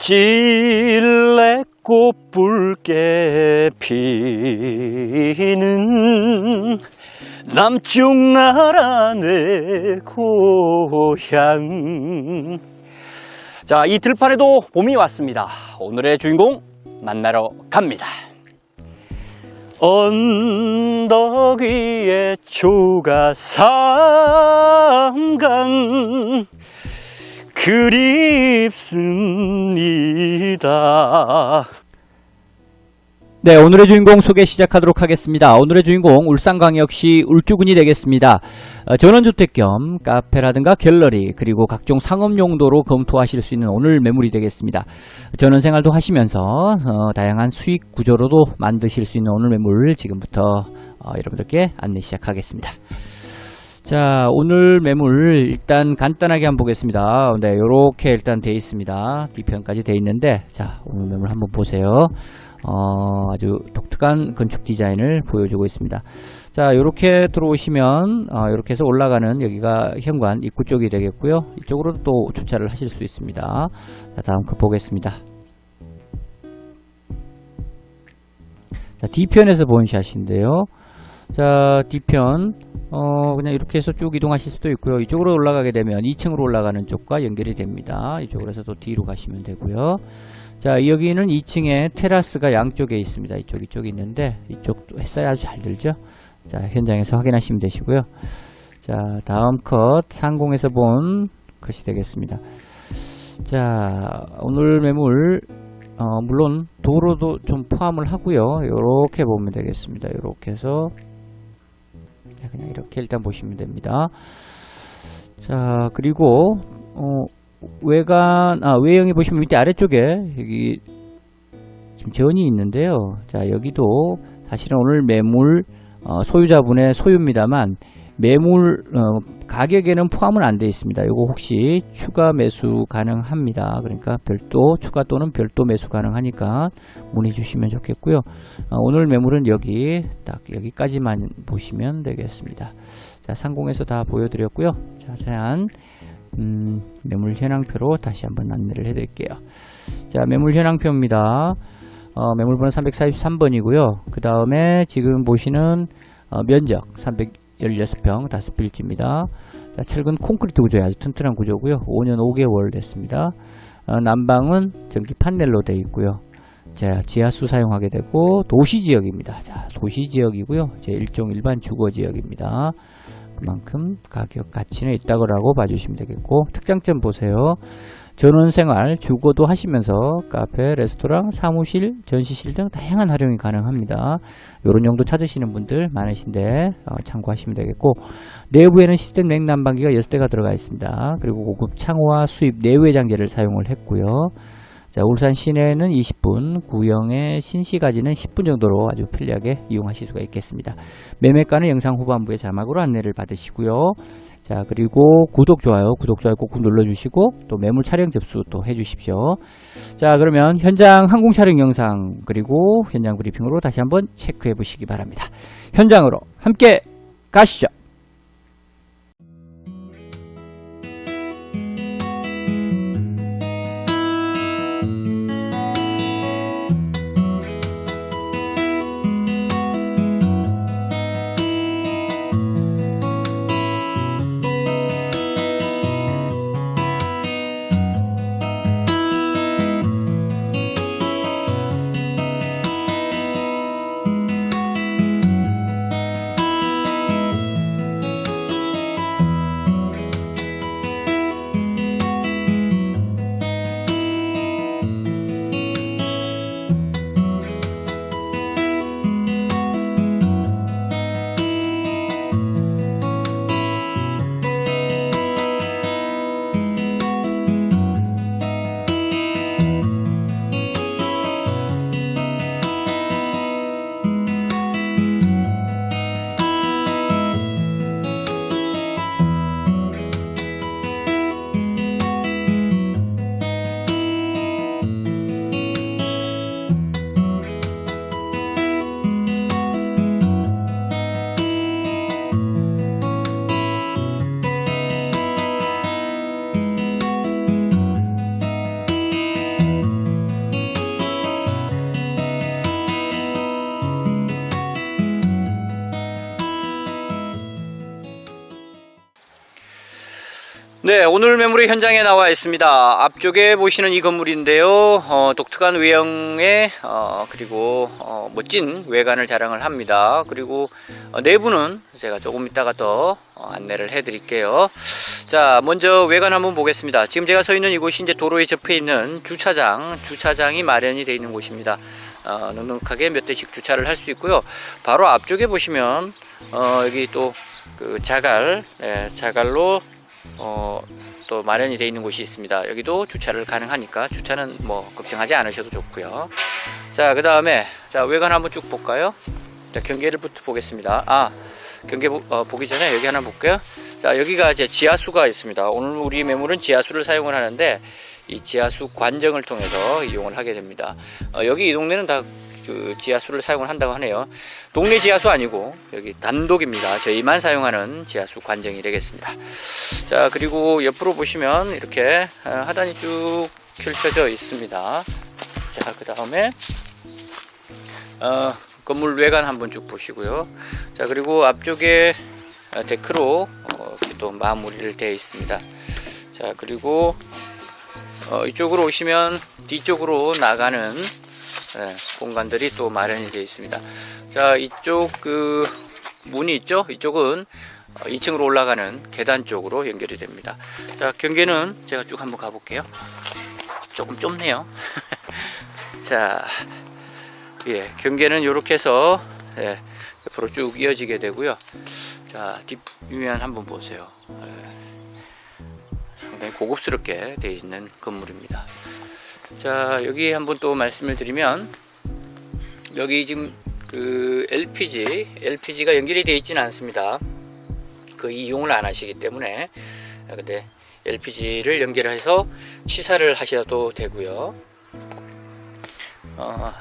찔레꽃 붉게 피는 남쪽 나라 내 고향 자, 이 들판에도 봄이 왔습니다. 오늘의 주인공 만나러 갑니다. 언덕 위에 조가 삼강 그립습니다. 네, 오늘의 주인공 소개 시작하도록 하겠습니다. 오늘의 주인공 울산광역시 울주군이 되겠습니다. 어, 전원주택 겸 카페라든가 갤러리 그리고 각종 상업 용도로 검토하실 수 있는 오늘 매물이 되겠습니다. 전원생활도 하시면서 어, 다양한 수익 구조로도 만드실 수 있는 오늘 매물 지금부터 어, 여러분들께 안내 시작하겠습니다. 자, 오늘 매물 일단 간단하게 한번 보겠습니다. 네, 요렇게 일단 돼 있습니다. 뒤편까지 돼 있는데 자, 오늘 매물 한번 보세요. 어, 아주 독특한 건축 디자인을 보여주고 있습니다. 자, 이렇게 들어오시면 어, 이렇게 해서 올라가는 여기가 현관 입구 쪽이 되겠고요. 이쪽으로 또 주차를 하실 수 있습니다. 자, 다음 거 보겠습니다. 자, 뒤편에서 본 샷인데요. 자, 뒤편 어, 그냥 이렇게 해서 쭉 이동하실 수도 있고요. 이쪽으로 올라가게 되면 2층으로 올라가는 쪽과 연결이 됩니다. 이쪽으로 해서 또 뒤로 가시면 되고요. 자, 여기는 2층에 테라스가 양쪽에 있습니다. 이쪽, 이쪽 있는데, 이쪽도 햇살이 아주 잘 들죠? 자, 현장에서 확인하시면 되시고요. 자, 다음 컷, 상공에서 본 컷이 되겠습니다. 자, 오늘 매물, 어, 물론 도로도 좀 포함을 하고요. 요렇게 보면 되겠습니다. 요렇게 해서, 자, 그냥 이렇게 일단 보시면 됩니다. 자, 그리고, 어, 외관, 아, 외형이 보시면 밑에 아래쪽에 여기 지금 전이 있는데요. 자, 여기도 사실은 오늘 매물 어, 소유자분의 소유입니다만 매물 어, 가격에는 포함은 안 되어 있습니다. 이거 혹시 추가 매수 가능합니다. 그러니까 별도 추가 또는 별도 매수 가능하니까 문의 주시면 좋겠고요. 어, 오늘 매물은 여기 딱 여기까지만 보시면 되겠습니다. 자, 상공에서 다 보여드렸고요. 자세한 음, 매물 현황표로 다시 한번 안내를 해드릴게요. 자, 매물 현황표입니다. 어, 매물번호 343번이고요. 그 다음에 지금 보시는 어, 면적 316평 5필지입니다. 자, 철근 콘크리트 구조에 아주 튼튼한 구조고요. 5년 5개월 됐습니다. 어, 난방은 전기 판넬로 되어 있고요. 자, 지하수 사용하게 되고 도시 지역입니다. 자, 도시 지역이고요. 제 일종 일반 주거 지역입니다. 그만큼 가격 가치는 있다고 봐주시면 되겠고 특장점 보세요. 전원생활 주거도 하시면서 카페, 레스토랑, 사무실, 전시실 등 다양한 활용이 가능합니다. 이런 용도 찾으시는 분들 많으신데 어, 참고하시면 되겠고 내부에는 시스템 냉난방기가 6대가 들어가 있습니다. 그리고 고급 창호와 수입 내외 장계를 사용을 했고요. 자, 울산 시내는 20분, 구영의 신시가지는 10분 정도로 아주 편리하게 이용하실 수가 있겠습니다. 매매가는 영상 후반부에 자막으로 안내를 받으시고요. 자, 그리고 구독, 좋아요, 구독, 좋아요 꼭 눌러주시고 또 매물 촬영 접수 또 해주십시오. 자, 그러면 현장 항공 촬영 영상 그리고 현장 브리핑으로 다시 한번 체크해 보시기 바랍니다. 현장으로 함께 가시죠. 네, 오늘 매물의 현장에 나와 있습니다. 앞쪽에 보시는 이 건물인데요. 어, 독특한 외형의 어, 그리고 어, 멋진 외관을 자랑을 합니다. 그리고 어, 내부는 제가 조금 이따가 더 어, 안내를 해드릴게요. 자, 먼저 외관 한번 보겠습니다. 지금 제가 서 있는 이곳이 이제 도로에 접해 있는 주차장, 주차장이 마련이 되어 있는 곳입니다. 어, 넉넉하게 몇 대씩 주차를 할 수 있고요. 바로 앞쪽에 보시면 어, 여기 또 그 자갈, 예, 자갈로 어, 또 마련이 되어 있는 곳이 있습니다. 여기도 주차를 가능하니까 주차는 뭐 걱정하지 않으셔도 좋고요. 자, 그 다음에 자 외관 한번 쭉 볼까요? 자, 경계를부터 보겠습니다. 아, 경계 보, 어, 보기 전에 여기 하나 볼게요. 자, 여기가 이제 지하수가 있습니다. 오늘 우리 매물은 지하수를 사용을 하는데 이 지하수 관정을 통해서 이용을 하게 됩니다. 어, 여기 이 동네는 다 그 지하수를 사용을 한다고 하네요. 동네 지하수 아니고 여기 단독입니다. 저희만 사용하는 지하수 관정이 되겠습니다. 자 그리고 옆으로 보시면 이렇게 어, 하단이 쭉 펼쳐져 있습니다. 자 그 다음에 어, 건물 외관 한번 쭉 보시고요. 자 그리고 앞쪽에 어, 데크로 어, 또 마무리를 되어 있습니다. 자 그리고 어, 이쪽으로 오시면 뒤쪽으로 나가는 예, 공간들이 또 마련이 되어 있습니다. 자, 이쪽 그 문이 있죠? 이쪽은 2층으로 올라가는 계단 쪽으로 연결이 됩니다. 자, 경계는 제가 쭉 한번 가볼게요. 조금 좁네요. 자, 예, 경계는 이렇게 해서 예, 옆으로 쭉 이어지게 되고요. 자, 뒷면 한번 보세요. 예, 상당히 고급스럽게 되어 있는 건물입니다. 자 여기 한번 또 말씀을 드리면 여기 지금 그 LPG LPG가 연결이 되어 있지는 않습니다. 그 이용을 안 하시기 때문에. 아, 근데 LPG를 연결해서 취사를 하셔도 되고요. 어,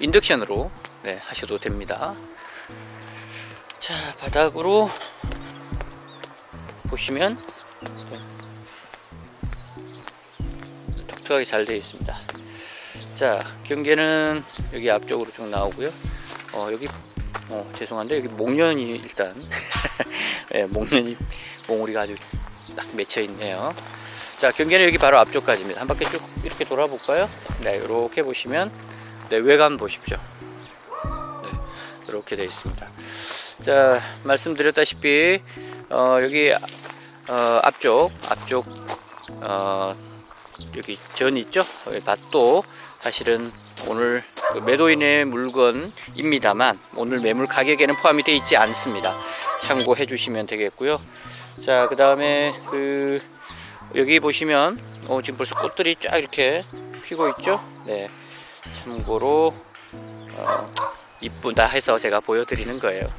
인덕션으로 네, 하셔도 됩니다. 자 바닥으로 보시면 독특하게 잘 되어 있습니다. 자, 경계는 여기 앞쪽으로 쭉 나오고요. 어, 여기 어, 죄송한데 여기 목련이 일단 네, 목련이 몽우리가 아주 딱 맺혀 있네요. 자, 경계는 여기 바로 앞쪽까지입니다. 한 바퀴 쭉 이렇게 돌아볼까요? 네, 이렇게 보시면 네, 외관 보십시오. 네, 이렇게 되어 있습니다. 자, 말씀드렸다시피 어, 여기 어, 앞쪽 앞쪽 어, 여기 전 있죠? 밭도 사실은 오늘 그 매도인의 물건입니다만 오늘 매물 가격에는 포함이 되어 있지 않습니다. 참고해 주시면 되겠고요. 자, 그 다음에 그 여기 보시면 어, 지금 벌써 꽃들이 쫙 이렇게 피고 있죠? 네. 참고로 어, 이쁘다 해서 제가 보여드리는 거예요.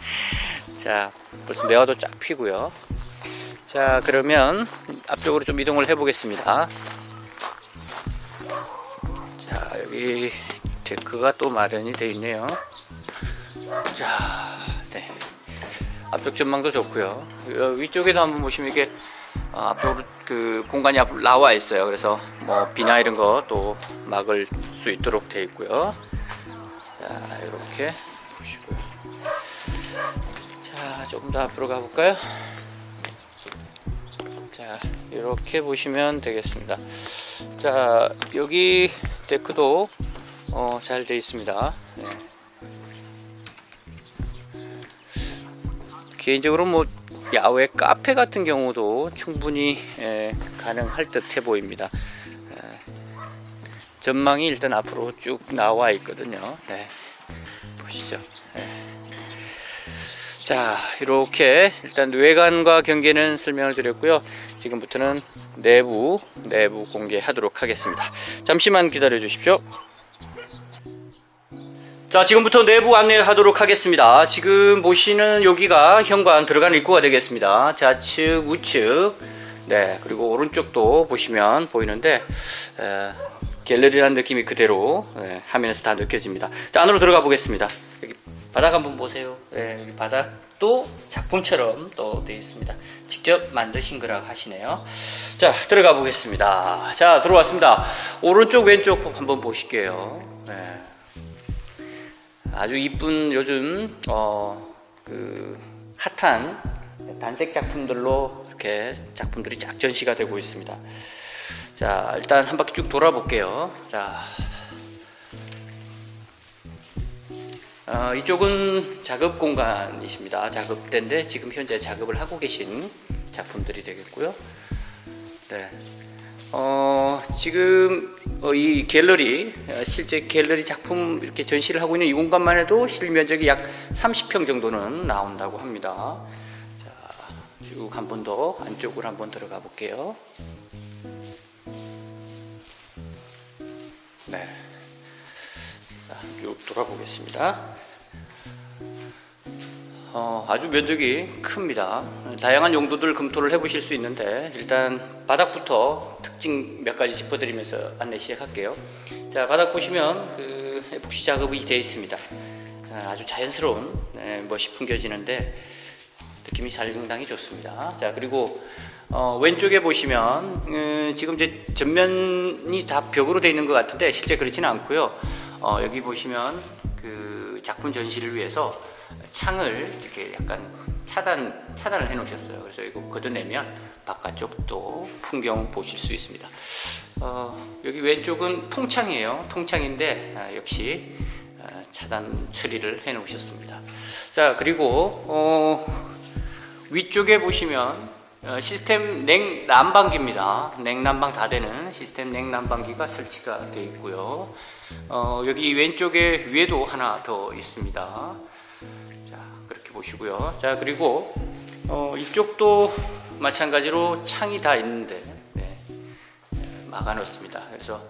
자, 벌써 매화도 쫙 피고요. 자 그러면 앞쪽으로 좀 이동을 해 보겠습니다. 자 여기 데크가 또 마련이 되어 있네요. 자 네. 앞쪽 전망도 좋고요. 어, 위쪽에도 한번 보시면 이게 어, 앞쪽으로 그 공간이 앞 나와 있어요. 그래서 뭐 비나 이런 거 또 막을 수 있도록 되어 있고요. 자 이렇게 보시고요. 자 조금 더 앞으로 가볼까요 자, 이렇게 보시면 되겠습니다. 자, 여기 데크도 어, 잘 되어 있습니다. 네. 개인적으로 뭐 야외 카페 같은 경우도 충분히 에, 가능할 듯해 보입니다. 에, 전망이 일단 앞으로 쭉 나와 있거든요. 네. 보시죠. 네. 자, 이렇게 일단 외관과 경계는 설명을 드렸고요. 지금부터는 내부, 내부 공개하도록 하겠습니다. 잠시만 기다려 주십시오. 자, 지금부터 내부 안내하도록 하겠습니다. 지금 보시는 여기가 현관 들어가는 입구가 되겠습니다. 좌측, 우측, 네, 그리고 오른쪽도 보시면 보이는데, 에, 갤러리라는 느낌이 그대로 예, 화면에서 다 느껴집니다. 자, 안으로 들어가 보겠습니다. 여기 바닥 한번 보세요. 예, 여기 바닥도 작품처럼 또 되어 있습니다. 직접 만드신 거라 하시네요. 자, 들어가 보겠습니다. 자, 들어왔습니다. 오른쪽, 왼쪽 한번 보실게요. 네. 아주 이쁜 요즘 어, 그 핫한 단색 작품들로 이렇게 작품들이 쫙 전시가 되고 있습니다. 자, 일단 한 바퀴 쭉 돌아볼게요. 자, 어, 이쪽은 작업 공간이십니다. 작업대인데 지금 현재 작업을 하고 계신 작품들이 되겠고요. 네. 어, 지금 어, 이 갤러리 어, 실제 갤러리 작품 이렇게 전시를 하고 있는 이 공간만 해도 실면적이 약 30평 정도는 나온다고 합니다. 자, 쭉 한 번 더 안쪽으로 한번 들어가 볼게요. 네. 자, 쭉 돌아보겠습니다. 어, 아주 면적이 큽니다. 다양한 용도들 검토를 해보실 수 있는데 일단 바닥부터 특징 몇 가지 짚어드리면서 안내 시작할게요. 자 바닥 보시면 그 에폭시 작업이 되어 있습니다. 아, 아주 자연스러운 네, 멋이 풍겨지는데 느낌이 상당히 좋습니다. 자 그리고 어, 왼쪽에 보시면 음, 지금 이제 전면이 다 벽으로 되어 있는 것 같은데 실제 그렇지는 않고요. 어, 여기 보시면 그 작품 전시를 위해서 창을 이렇게 약간 차단 차단을 해 놓으셨어요. 그래서 이거 걷어내면 바깥쪽도 풍경 보실 수 있습니다. 어, 여기 왼쪽은 통창이에요. 통창인데 아, 역시 아, 차단 처리를 해 놓으셨습니다. 자 그리고 어, 위쪽에 보시면 어, 시스템 냉 난방기입니다. 냉난방 다 되는 시스템 냉난방기가 설치가 되어 있고요. 어, 여기 왼쪽에 위에도 하나 더 있습니다. 자, 그렇게 보시고요. 자, 그리고 어, 이쪽도 마찬가지로 창이 다 있는데 네, 네, 막아놓습니다. 그래서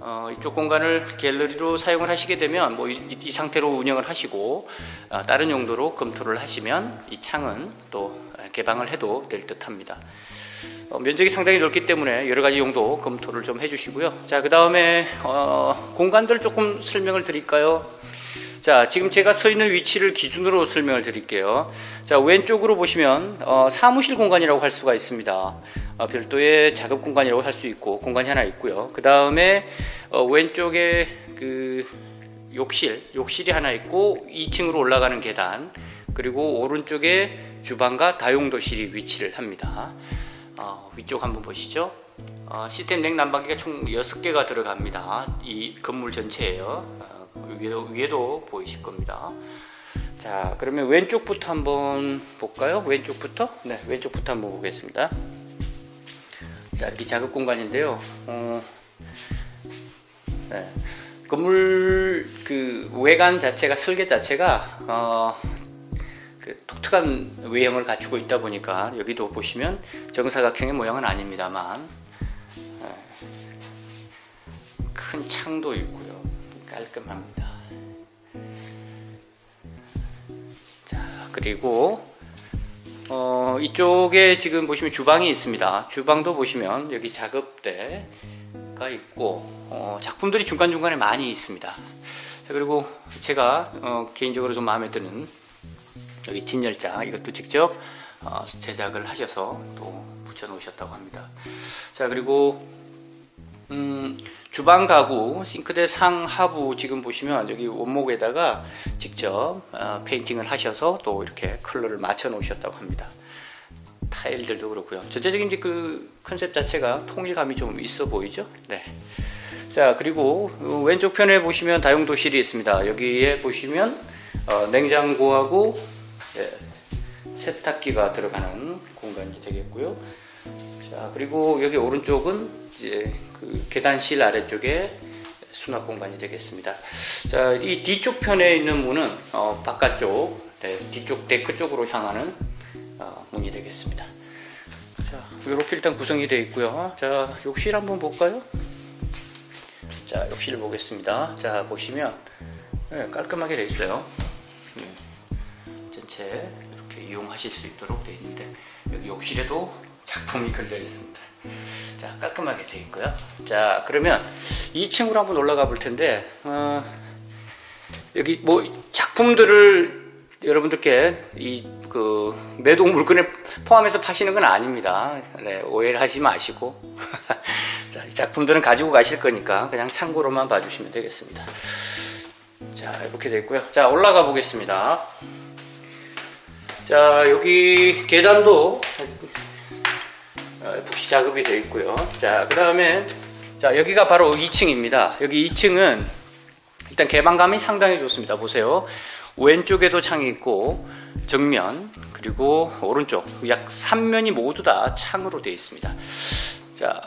어, 이쪽 공간을 갤러리로 사용을 하시게 되면 뭐 이, 이 상태로 운영을 하시고 어, 다른 용도로 검토를 하시면 이 창은 또 개방을 해도 될 듯합니다. 어, 면적이 상당히 넓기 때문에 여러 가지 용도 검토를 좀 해주시고요. 자, 그 다음에 어, 공간들 조금 설명을 드릴까요? 자, 지금 제가 서 있는 위치를 기준으로 설명을 드릴게요. 자, 왼쪽으로 보시면 어, 사무실 공간이라고 할 수가 있습니다. 어, 별도의 작업 공간이라고 할 수 있고 공간이 하나 있고요. 그 다음에 어, 왼쪽에 그 욕실, 욕실이 하나 있고 2층으로 올라가는 계단 그리고 오른쪽에 주방과 다용도실이 위치를 합니다. 어, 위쪽 한번 보시죠. 어, 시스템 냉난방기가 총 6개가 들어갑니다. 이 건물 전체에요. 어, 위에도, 위에도 보이실 겁니다. 자, 그러면 왼쪽부터 한번 볼까요? 왼쪽부터? 네, 왼쪽부터 한번 보겠습니다. 자, 이렇게 작업 공간인데요. 어, 네. 건물 그 외관 자체가 설계 자체가 어, 그 독특한 외형을 갖추고 있다 보니까 여기도 보시면 정사각형의 모양은 아닙니다만 예, 큰 창도 있고요. 깔끔합니다. 자 그리고 어, 이쪽에 지금 보시면 주방이 있습니다. 주방도 보시면 여기 작업대가 있고 어, 작품들이 중간중간에 많이 있습니다. 자, 그리고 제가 어, 개인적으로 좀 마음에 드는 여기 진열자 이것도 직접 어, 제작을 하셔서 또 붙여 놓으셨다고 합니다. 자 그리고 음, 주방 가구 싱크대 상하부 지금 보시면 여기 원목에다가 직접 어, 페인팅을 하셔서 또 이렇게 컬러를 맞춰 놓으셨다고 합니다. 타일들도 그렇고요. 전체적인 그 컨셉 자체가 통일감이 좀 있어 보이죠? 네. 자 그리고 어, 왼쪽 편에 보시면 다용도실이 있습니다. 여기에 보시면 어, 냉장고하고 네, 세탁기가 들어가는 공간이 되겠고요. 자, 그리고 여기 오른쪽은 이제 그 계단실 아래쪽에 수납 공간이 되겠습니다. 자, 이 뒤쪽 편에 있는 문은 어, 바깥쪽, 네, 뒤쪽 데크 쪽으로 향하는 어, 문이 되겠습니다. 자, 이렇게 일단 구성이 되어 있고요. 자, 욕실 한번 볼까요? 자, 욕실 보겠습니다. 자, 보시면 네, 깔끔하게 되어 있어요. 네. 전체 이렇게 이용하실 수 있도록 되어 있는데 여기 욕실에도 작품이 걸려 있습니다. 자 깔끔하게 되어 있고요. 자 그러면 2층으로 한번 올라가 볼 텐데 어, 여기 뭐 작품들을 여러분들께 이 그 매도 물건에 포함해서 파시는 건 아닙니다. 네, 오해를 하지 마시고 자, 이 작품들은 가지고 가실 거니까 그냥 참고로만 봐주시면 되겠습니다. 자 이렇게 됐고요. 자 올라가 보겠습니다. 자 여기 계단도 어, 복시 작업이 되어 있고요. 자, 그 다음에 자 여기가 바로 2층입니다. 여기 2층은 일단 개방감이 상당히 좋습니다. 보세요. 왼쪽에도 창이 있고 정면 그리고 오른쪽 약 3면이 모두 다 창으로 되어 있습니다. 자,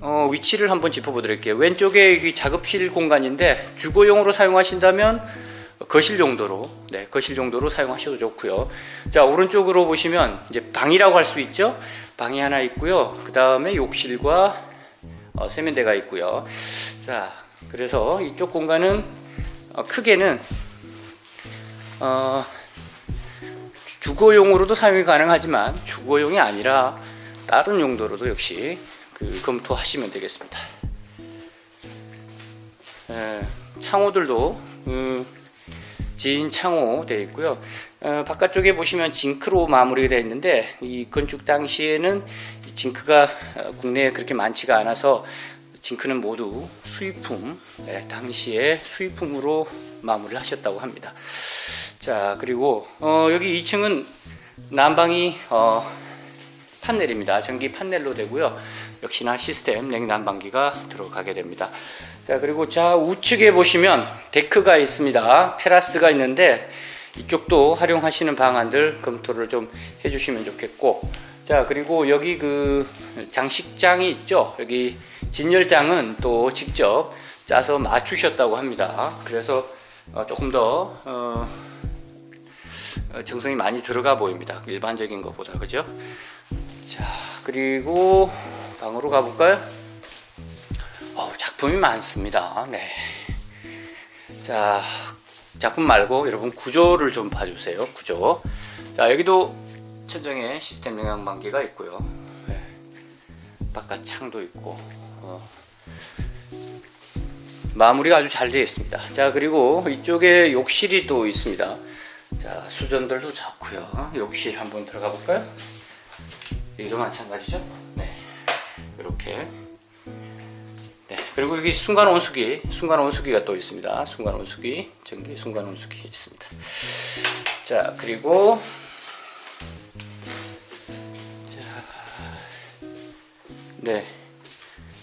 어, 위치를 한번 짚어보드릴게요. 왼쪽에 작업실 공간인데 주거용으로 사용하신다면 거실 용도로, 네, 거실 용도로 사용하셔도 좋고요. 자, 오른쪽으로 보시면 이제 방이라고 할 수 있죠. 방이 하나 있고요. 그 다음에 욕실과 어, 세면대가 있고요. 자, 그래서 이쪽 공간은 어, 크게는 어, 주- 주거용으로도 사용이 가능하지만 주거용이 아니라 다른 용도로도 역시 그 검토하시면 되겠습니다. 에, 창호들도 음, 진 창호 되어 있고요. 어, 바깥쪽에 보시면 징크로 마무리가 되어 있는데 이 건축 당시에는 이 징크가 어, 국내에 그렇게 많지가 않아서 징크는 모두 수입품, 네, 당시에 수입품으로 마무리를 하셨다고 합니다. 자 그리고 어, 여기 2층은 난방이 어, 판넬입니다. 전기 판넬로 되고요. 역시나 시스템 냉난방기가 들어가게 됩니다. 자, 그리고 좌우측에 보시면 데크가 있습니다. 테라스가 있는데 이쪽도 활용하시는 방안들 검토를 좀 해주시면 좋겠고 자, 그리고 여기 그 장식장이 있죠. 여기 진열장은 또 직접 짜서 맞추셨다고 합니다. 그래서 어, 조금 더 어, 어, 정성이 많이 들어가 보입니다. 일반적인 것보다 그죠? 자, 그리고 방으로 가볼까요? 작품이 많습니다. 네. 자, 작품 말고 여러분 구조를 좀 봐주세요. 구조. 자, 여기도 천정에 시스템 냉방기가 있고요. 네. 바깥 창도 있고. 어. 마무리가 아주 잘 되어 있습니다. 자, 그리고 이쪽에 욕실이 또 있습니다. 자, 수전들도 좋고요. 욕실 한번 들어가 볼까요? 여기도 마찬가지죠? 네. 이렇게. 네. 그리고 여기 순간 온수기, 순간 온수기가 또 있습니다. 순간 온수기, 전기 순간 온수기 있습니다. 자, 그리고 자, 네.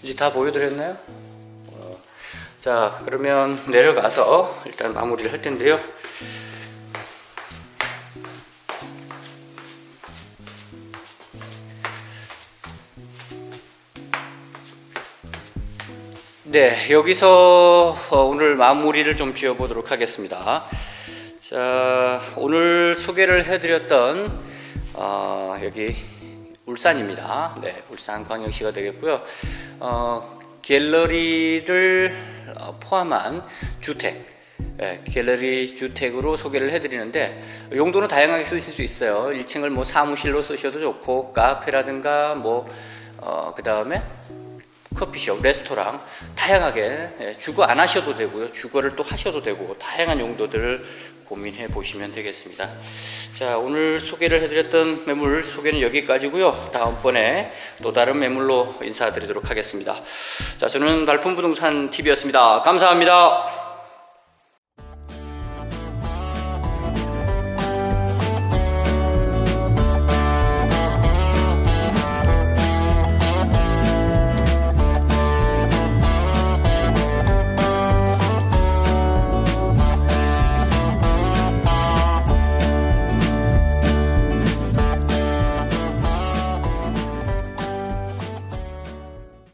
이제 다 보여드렸나요? 어, 자, 그러면 내려가서 일단 마무리를 할 텐데요. 네, 여기서 어, 오늘 마무리를 좀 지어보도록 하겠습니다. 자, 오늘 소개를 해드렸던 어, 여기 울산입니다. 네, 울산광역시가 되겠고요. 어, 갤러리를 어, 포함한 주택, 예, 갤러리 주택으로 소개를 해드리는데 용도는 다양하게 쓰실 수 있어요. 1층을 뭐 사무실로 쓰셔도 좋고 카페라든가 뭐 어, 그 다음에 커피숍, 레스토랑 다양하게 예, 주거 안 하셔도 되고요. 주거를 또 하셔도 되고 다양한 용도들을 고민해 보시면 되겠습니다. 자, 오늘 소개를 해드렸던 매물 소개는 여기까지고요. 다음번에 또 다른 매물로 인사드리도록 하겠습니다. 자, 저는 달풍부동산 TV였습니다. 감사합니다.